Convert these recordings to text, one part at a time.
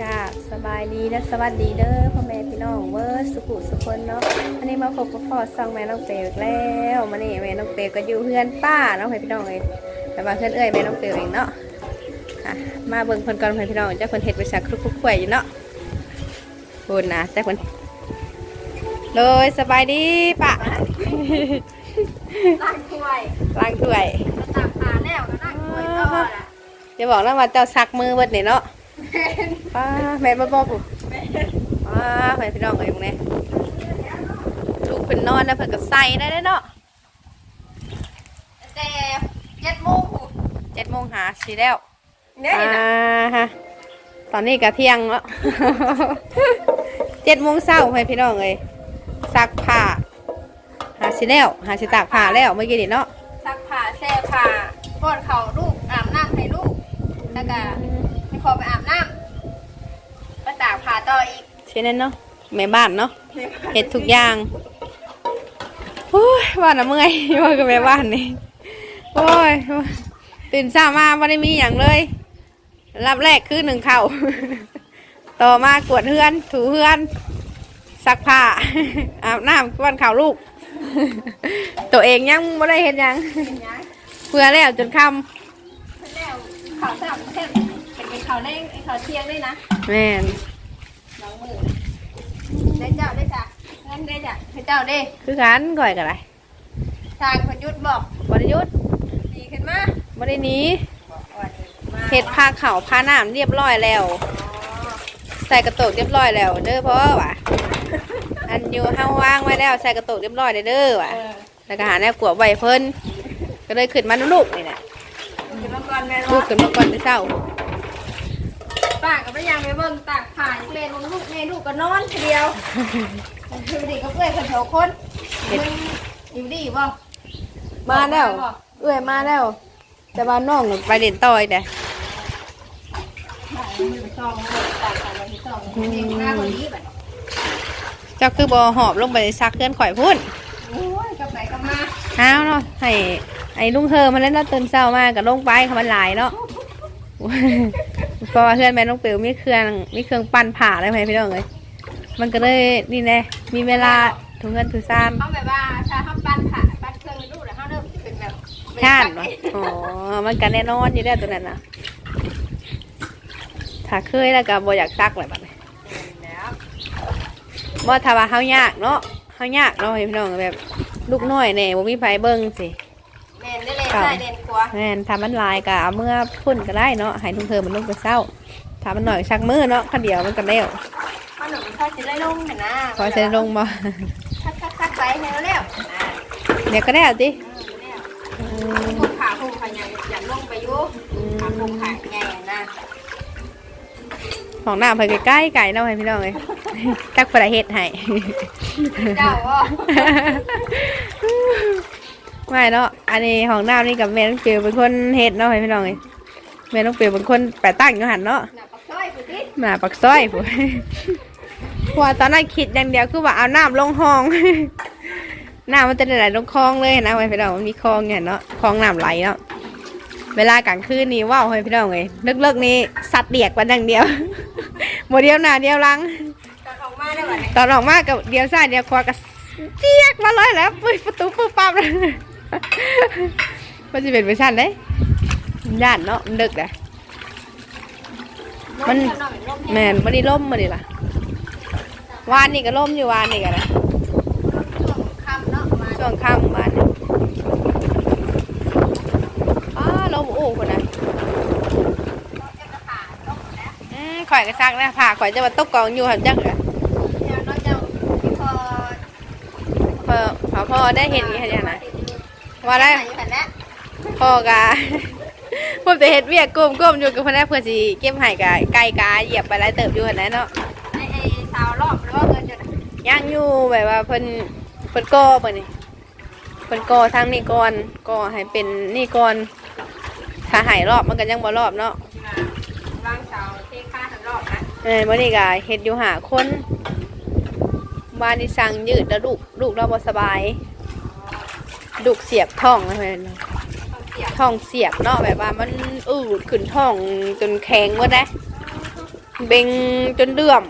จ้าสบายดีและสวัสดีเด้อพ่อแม่พี่น้องเวอร์สุขุสุคนเนาะอันนี้มาพบกับพ่อซองแม่น้องเปลอีกแล้วมานี่แม่น้องเปลก็อยู่เพื่อนป้าเนาะให้พี่น้องเลยแต่ว่าเพื่อนเอ้ยแม่น้องเปลเองเนาะอะมาเบิ่งเพิ่นก่อนให้พี่น้องเจ้าเพิ่นเฮ็ดไปสักครุกครุกข่วยอยู่เนาะพูดนะแต่เพิ่นเลยสบายดีป้าล้างถ้วยล้างถ้วยมาตักปลาแล้วก็ล้างถ้วยต่อล่ะจะบอกแล้วว่าเจ้าซักมือเบิดนี่เนาะ ป้าแม่บ่บอกปุ๊ป้าให้พี่น้องเอ้ยพวกนี้ลูกเพิ่นนอนแล้วเพิ่นก็ใส่ได้เด้อเนาะแต่เจ็ดโมงเจ็ดโมงหาสีแล้วเนี่ยอ่านะฮะตอนนี้ก็เที่ยงแล้วเจ็ดโมงเช้าให้พี่น้องเลยซักผ้าหาสีแล้วหาสีตากผ้าแล้วเมื่อกี้นี่เนาะซักผ้าแช่ผ้าป้อนเขาวลูกอาบน้ำให้ลูกแล้วก็ให้ขอไปอาบน้ำมาตากผ้าต่ออีก เช่นนั้นเนาะแม่บ้านเนาะเห็ดทุกอย่างโอ้ยว่าน่ะเมื่อยว่ากับแม่บ้านนี่โอ้ยตื่นเช้ามาไม่ได้มีอย่างเลย รับแรกคือหนึ่งเข่าวต่อมากวดเฮือน ถูเฮือนซักผ้าอาบน้ำก้อนข่าวลูก ตัวเองยังไม่ได้เห็นหยังเป็นยังเพื่อแล้วจนค่เพิ่นแล้วข่าวสามเส้นเป็นเป็นข่าวแรงไอ้ข่าวเที่ยงด้วยนะำแม่ นน้องมือได้เจ้าได้จ้ะเงินได้จ้ะให้เจ้าได้คือกันก่อยกันไรทางพยุทธบอกบริยุทธ์ดีขึ้นมาบริหนี้วันนี้มาเห็ดพาเข่าวพาน้ำเรียบร้อยแล้วอ๋อใส่กระโตกเรียบร้อยแล้ว เด้อเพราะว่าอันอยู่ห้างว่างไว้แล้วใส่กระโตกเรียบร้อยเด้อเด้อว่ะเออแล้วก็หาแนวกวบไว้เพิ่นก็เลยขึ้นมาลูกนี่แหละขึ้นมาก่อนแม่ลูลูกกขึ้นมาก่อนไปเศร้า ป้ากับพยายามไปเบิ่งตากผ่าอีกเลนของลูกแม่ลูกก็นอนทีเดียวคือดีก็เพื่อนกันสองคนมึงอยู่ดีบ่มาแล้วเอ้ยมาแล้ว แต่ว่าน้องไปเด่นต่อยแต่มือสองมือตากผ่าวันที่สองเด็กหน้าคนนี้แบบเจ้าคือบอหอบลงไปซักเคลื่อนข่อยพุ่นโอ้ยกลับไหนกลับมาอ้าวเนาะให้ไอ้ลุงเธอมาเล่นแล้วตื่นเช้ามากับลงไปเขามันหลายเนาะ เพราะว่าเพื่อนแม่น้องเปียวมีเครื่องมีเครื่องปั้นผ่าได้ไหมพี่น้องเลยมันก็เลยนี่แน่มีเวลาถุงเงินถุงซานเขาแบบว่าถ้าเขาปั้นผ่าปั้นเครื่องลูกแล้วเขาเริ่มเป็นแบบท่านวะอ๋อมันกันแน่นอนอยู่แล้วตัวนั้นนะถ้าเคยแล้วก็บ่อยากซักเลยบัดนี้แล้วบ่ถ้าว่าเฮายากเนาะเฮายากเนาะให้พี่น้องแบบ ลูกน้อยแน่บ่มีไผเบิ่งสิ เล่นได้เล่นได้เล่นกลัวแม่นถ้ามันหลายก็เอาเมื่อพุ่นก็ได้เนาะให้ลุงเธอมันลงไปเศร้าถ้ามันหน่อยชักมือเนาะคันเดียวมันก็แล้วขนมเขาจะได้ลงเห็นนะพอจะลงบ่คัดคัดคัดไปแล้วแล้วอ่าเดี๋ยวก็ได้ติอืมแล้วพวกขาพวกขาใหญ่อย่าลงไปอยู่ขาพวกขาใหญ่นะของน้ำไปใกล้ๆไก่เนาะให้พี่น้องเลยตักประเฮ็ดให้เจ้าว่า ไม่เนาะ อันนี้ของน้ำนี่กับแม่ต้องเปลวเป็นคนเฮ็ดเนาะให้พี่น้องเลยแม่ต้องเปลวเป็นคนแปะตั้งอยู่หันเนาะหน้าปักซอยผู้ที่มาปักซอยผู้เพราะว่าตอนนั้นคิดอย่างเดียวคือว่าเอาน้ำลงห้อง น้ำมันจะไหลลงคลองเลยนะให้พี่น้องมันมีคลองเนี่ยเนาะ คลองน้ำไหลเนาะ เวลากลางคืนนี่ว้าวให้พี่น้องเลยเลิกๆนี่สัตว์เดียกวันอย่างเดียวโมเดียวหน้าเดียวหลังจะออกมาได้ไหมตอนออกมากับเดียวซ้ายเดียวขวากับเจียกมาเลยแล้วปุ้ยประตูปุ๊บปั๊บเลย มันจะเป็นเวอร์ชันเด้ย่านเนาะมันดึกอะมันแมนมันนี่ล่มมาดิล่ะวานนี่ก็ล่มอยู่วานนี่กันนะคำเนาะมาช่วงค่ำวานนี่อ้าลมอู้คนนะจะกระถาต้องแล้วอืมข่อยกระซักนะผ่าข่อยจะมาตกกองอยู่หับจักเลยเดี๋ยวน้องเจ้าพี่พอพอพอพ่อได้เห็นอย่างนี้นะ ว่าได้ได้อยู่กันแล้วพ่อกะผมจะเฮ็ดเวียกก้มก้มอยู่กับพนักเพื่อสิเก็บไห้กะไก่กาเหยียบไปหลายเติบอยู่หั่นแหละเนาะไอ้ไอ้สาวรอบหรือว่าเงินจะย่างอยู่แบบว่าเพิ่นเพิ่นก่อเพิ่นนี่เพิ่นก่อทางนี้ก่อนก่อให้เป็นนี่ก่อนถ้าใหายรอบมันก็ยังบ่รอบเนาะวางสาวเทค่าทั้งรอบนะเออมื้อนี้ก็เฮ็ดอยู่หาคนบ้านนี่สั่งยืดแล้วลูกลูกเราบ่สบาย ลูกเสียบท้องนะเพิ่นต้องเสียบท้องเสียบเนาะแบบว่ามันอืดขึ้นท้องจนแข็งหมดเลยเบ่งจนเดือม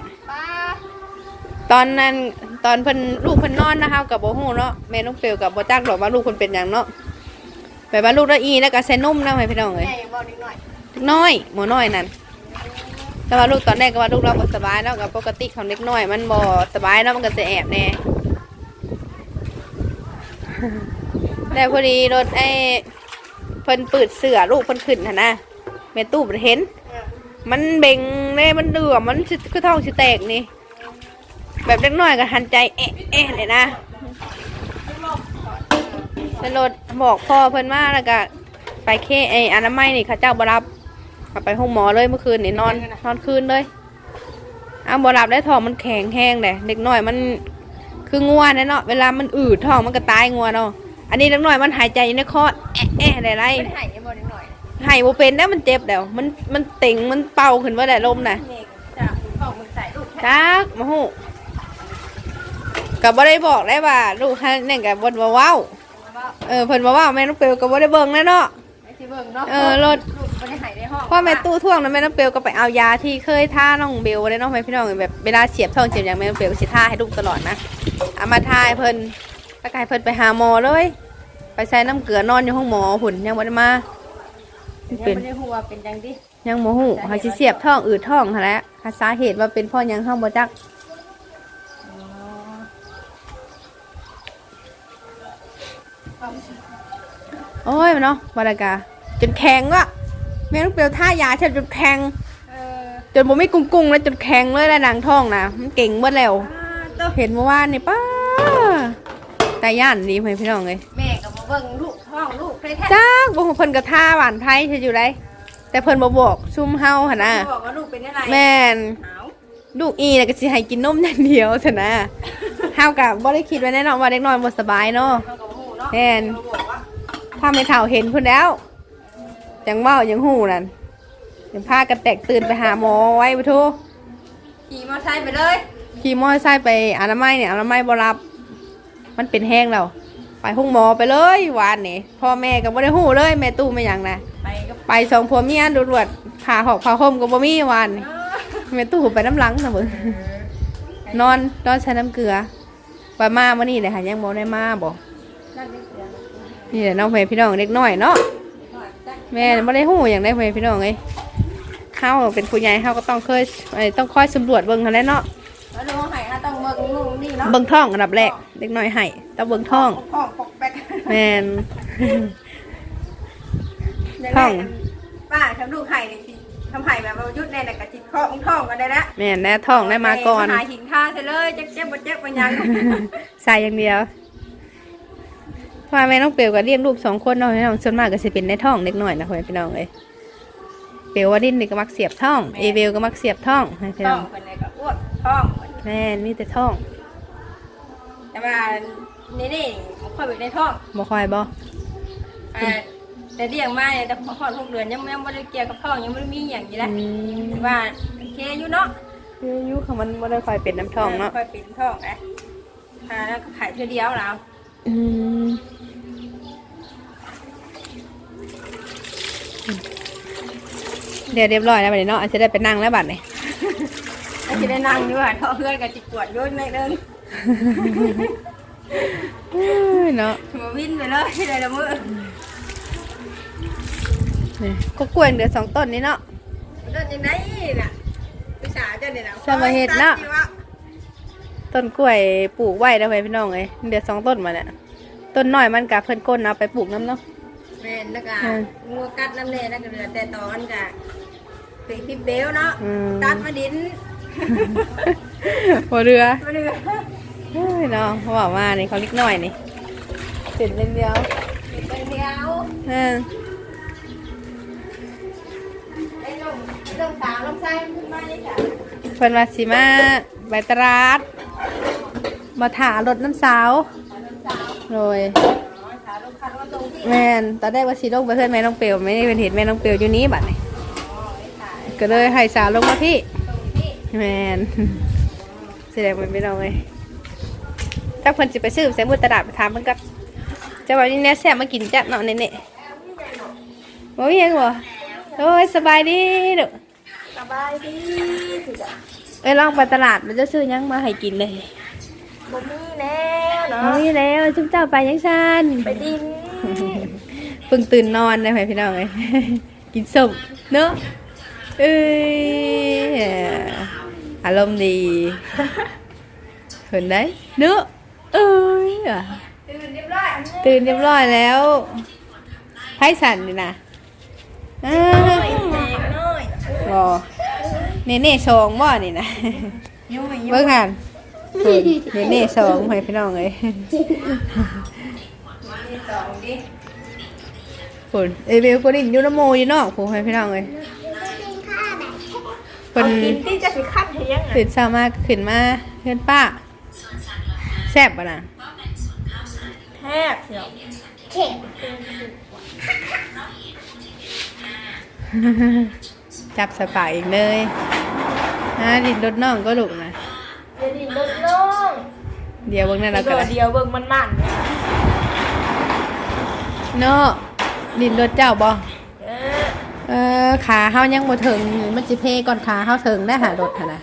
ตอนนั้นตอนเพิ่นลูกเพิ่นนอนนะคะกับโบฮูเนาะแม่น้องเปียวกับโบจักหรอกว่าลูกเพิ่นเป็นหยังเนาะแบบว่าลูกละอีแล้วก็ใส่นมนะให้พี่น้องเอ้ยใหญ่บอกเลยน้อยหมอน้อยนั่นแต่ว่าลูกตอนแรกก็ว่าลูกเราบ่สบายเนาะกับปกติของเล็กน้อย มันบ่สบายเนาะมันก็จะแอบแน่ แล้วพอดีรถไอ้เพิ่นปิดเสือลูกเพิ่นขึ้นหั่นะแม่ตู้บ่เห็น มันเบ่งเลยมันเดือมมันคือท้องสิแตกนี่ แบบเล็กน้อยก็หันใจเอ๊ะเอ๊ะเลยนะเป็นรถบอกพ่อเพิ่นมาแล้วก็ไปเคไออนามัยนี่เขาเจ้าบรับไปห้องหมอเลยเมื่อคืนนี่นอนนอนคืนเลยเอาวบรับได้ท้องมันแข็งแห้งเลยเด็กน้อยมันคืองัวเนี่ยเนาะเวลามันอืดท้องมันก็ตายงัวเนาะ อันนี้เล็กน้อยมันหายใจอยู่ในคอแอะแอะอะไรไรไม่ได้ใหญ่บอกนิดหน่อยหายบ่เป็นแล้วมันเจ็บแล้วมันมันเต่งมันเป่าขึ้นว่าได้ลมน่ะเมกจะเข้ามือใส่ลูกแค่จักมาหูกับบ่ได้บอกได้ว่าลูกฮันนี่กับบ่นว่าเว้าว่าเออเพิ่นว่าเว้าแม่น้องเปียวก็บ่ได้เบิ่งแน่เนาะ ไม่ใช่เบิ่งเนาะเออรถ ลูกไม่ได้ใหายในห้องพ่อแม่ตู้ท่วงนั้นแม่น้องเปียวก็ไปเอายาที่เคยท่าน้องเบลไว้เนาะแม่พี่น้องแบบเวลาเสียบท้องเสียบหยังแม่น้องเปียวก็สิท่าให้ลูกตลอดนะเอามาท่าให้เพิ่น แล้วก็ให้เพิ่นไปหาหมอเลย ไปใส่น้ำเกลือนอนอยู่ห้องหมอหุ่นยังบ่ได้มายังเป็นไม่ได้หัวเป็นจังดิยังบ่ฮู้เขาสิเสียบท้องอืดท้องหั่นแหละหาสาเหตุว่าเป็นเพ่อยังเฮาบ่จักโอ้ยมันเนาะวารากาจนแข็งวะแม่ลูกเปียวท่ายาเช่จนแข็ง เออจนผมไม่กุ้งกุ้งๆแล้วจนแข็งเลยแล้วนางท้องนะมันเก่งเมื่อแล้วตัวเห็นเมื่อวานนี่ป้า ตาย่านดีไหมพี่น้องเลยแม่ก็มาเบิ่งลูกห้องลูกเลยแท้จ้าบอกเพิ่นกับท่าหวานไทยใช่อยู่ไรแต่เพิ่นบ่บอกซุ่มเฮาหั่นน่ะบอกว่าลูกเป็นอะไรแม่นหนาวลูกอีน่ะก็สิให้กินนมอย่างเดียวซะนะเฮากับบ่ได้คิดไว้แน่นอนว่าเด็กน้อยบ่สบายเนาะเขาก็บ่ฮู้เนาะแม่นเขาบอกว่าถ้าไม่เท่าเห็นเพิ่นแล้วจังเว้ายังหูนั่นยังพากันแตกตื่นไปหาหมอไว้ปะทุขี่มอเตอร์ไซค์ไปเลยขี่มอเตอร์ไซค์ไปอนามัยเนี่ยอนามัยบ่รับ มันเป็นแห้งแล้วไปห้องหมอไปเลยวานนี่พ่อแม่ก็บ่ได้หูเลย แม่ตู้ไม่หยังนะไปก็ไปสองผัวเมียดูรวดผ่าหอกผ่าห่มก็บ่มีวานนี่แม่ตู้ไปน้ำหลังซะเบิ่งนอนนอนใช้น้ำเกลือว่ามามื้อนี้เลยค่ะยังบ่ได้มาบ่นั่นนี่เสียงนี่แหละน้องแม่พี่น้องเล็กน้อยเนาะแม่ไม่ได้หูอย่างได้เพื่อนพี่น้องเลยเฮาเป็นผู้ใหญ่เฮาก็ต้องเคยเอ้ยต้องคอยสำรวจเบิ่งกันแหล้วเนาะ นู่นนี่เนาะเบิ่งท้องอันดับแรกเล็กน้อยให้ต้องเบิ่งท้องห้องปกแป๊กแม่นอย่างท้แรองกป้าทำลูกไห้นี่สิทำไห้แบบว่ายุดแน่น่ะกะจิตข้อมึงท้องก็ได้ละแม่นแน่ท้องได้มาก่อนหาหินท่าเสร็จเลยจะเจ็บบ่เจ็บบ่ยังใส่อย่างเดียวเพราะว่าแม่น้องเปียวก็เลี้ยงลูกสองคนเนาะพี่น้องส่วนมากก็สิเป็นในท้องเล็กน้อยนะพ่อแม่พี่น้องเลยเปียวว่าดิ้นนี่ก็มักเสียบท้อง เอเวลก็มักเสียบท้องให้พี่ท้น้อองงเป็นไงก็อ้วนท้องแม่นมีแต่ท้อง แต่ว่านี่นี่มันค่อยไปในท้องบ่ค่อยบ่อ่าแต่เลี้ยงมาเนี่ยแต่พอหกเดือนยังยังไม่ได้เกี่ยวกับท้องยังไม่ได้มีอย่างนี้แหละอืมแต่ว่าโอเคอยู่เนาะคืออายุของมันบ่ได้ค่อยเป็นน้ำท้องเนาะค่อยเป็นท้องนะอ่าแล้วก็ขายเท่าเดียวแล้ว อืมเดี๋ยวเรียบร้อยแล้วบัดนี้เนาะอาจจะได้ไปนั่งแล้วบัดนี้แล้วจะได้นั่งด้วยท้องเพื่อนกับจิตปวดอยุ่นในเดิน เอ้ยเนาะหัววินไปเลยเลยละมือนี่ก็กล้วยเหลือสองต้นนี้เนาะเดินยังไงน่ะภาษาเจ้าเนี่ยนะสมาเฮ็ดเนาะต้นกล้วยปลูกไว้แล้วไปพี่น้องเอ้ยเหลือสองต้นมาเนี่ยต้นน้อยมันกะเพิ่นก้นเอาไปปลูกน้ำเนาะแม่นแล้วก็อืมงัวกัดน้ำเนยแล้วก็เหลือแต่ตอนกะเป็นพิบเบลเนาะอืมตัดมาดินหัวเรือมาเรือ เฮ้ยเนาะเขาบอกว่านี่เขาเล็กน้อยนี่เสร็จเดียวเดียวเป็นเดียวเออไอ้ลงเรื่องสาวลงไส้ขึ้นมาเลยจ้ะเพิ่นว่าสิมาใบตราดมาถารถน้ำสาวสาวลงสาวโดยอ๋อสาวลงว่าตรงที่แม่นตอนแรกว่าสิลงไปเพื่อนแม่น้องเปียวไม่ได้เป็นเห็นแม่น้องเปียวอยู่นี้บัดนี้อ๋อไม่ขายก็เลยให้สาวลงมาพี่แมนแสดงมันไม่น้องเลย ถ้าเพิ่นสิไปซื้อใส่บุตรตลาดไปถามมันก็จะว่านี่แน่แซ่บมากินจ้ะเนาะเน่ๆโอ้ยยังบ่โอ้ยสบายดีเด้อสบายดีสิจ้ะเอ้ยลองไปตลาดมันจะซื้อหยังมาให้กินเลยบ่มีแล้วเนาะเอานี่แล้วจุ๊บเจ้าไปยังชันไปดินเพิ่งตื่นนอนเลยพี่น้องเลยกินส้มเนอะเอ้ยอารมณ์ดีเห็นได้เนอะ เอ้ยอะตื่นเรียบร้อยอันนี้ตื่นเรียบร้อยแล้วไพ่สันนี่นะอ้าน้อยแดงน้อยบอเนเน่สองบ่นี่นะยุ่ยยุ่เบิ่ยงหันฝุ่นเนเน่สองให้พี่น้องเลยสองดิฝุ่นเอยเบลก็ดิ่งอยูนำโมอยู่นอกผู้ให้พี่น้องเลยเพิ่นกินที่จะสิคัดให้ยังไงตื่นเช้ามาขึ้นมาเพื่อนป้า แซ่บป่ะนะแทบเนาะจับสปากอีกเลยอ่าดินรถน้องก็ลุกนะเดี๋ยวดินลดน้องเดี๋ยวเบิ่งนั่นเราก็ตัวได้เดียวเบิ่งมันมันเนาะดินรถเจ้าบ่เออเออขาเฮายังบ่ถึงมันสิเพก่อนขาเฮาถึงได้หารถหั่นน่ะ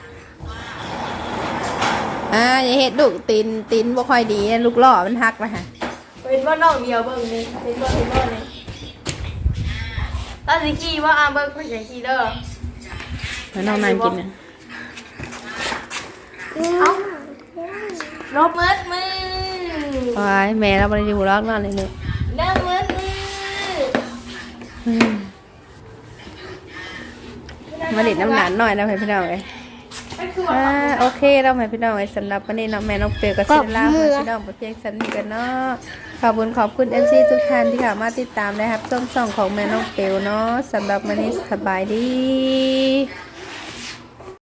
อ่าอย่าเฮ็ดลูกตีนตีนบ่ค่อยดีลูกล้อมันหักนะฮะเป็นว่าน้องเดียวเบิ่งนี่เป็นว่าเป็นว่านี่ตอนสิขี่ว่าอาเบิ่งคนใหญ่ขี่เด้อแล้วน้องนานกินน่ะเอาลบมืดมือโอ้ยแม่เราบ่ได้อยู่รอกนอนเลยนี่เริ่มมืดมืออืมมาเล่นน้ำหลานหน่อยนะให้พี่น้องเอ้ย อ่าโอเคเราแม่พี่น้องไอ้สำหรับวันนี้น้องแม่น้องเปียวกับซิลล่าให้พี่น้องไปเพียงสันนี้กันเนาะขอบคุณขอบคุณเอฟซีทุกท่านที่เข้ามาติดตามนะครับช่องส่องของแม่น้องเปียวเนาะสำหรับวันนี้สบายดี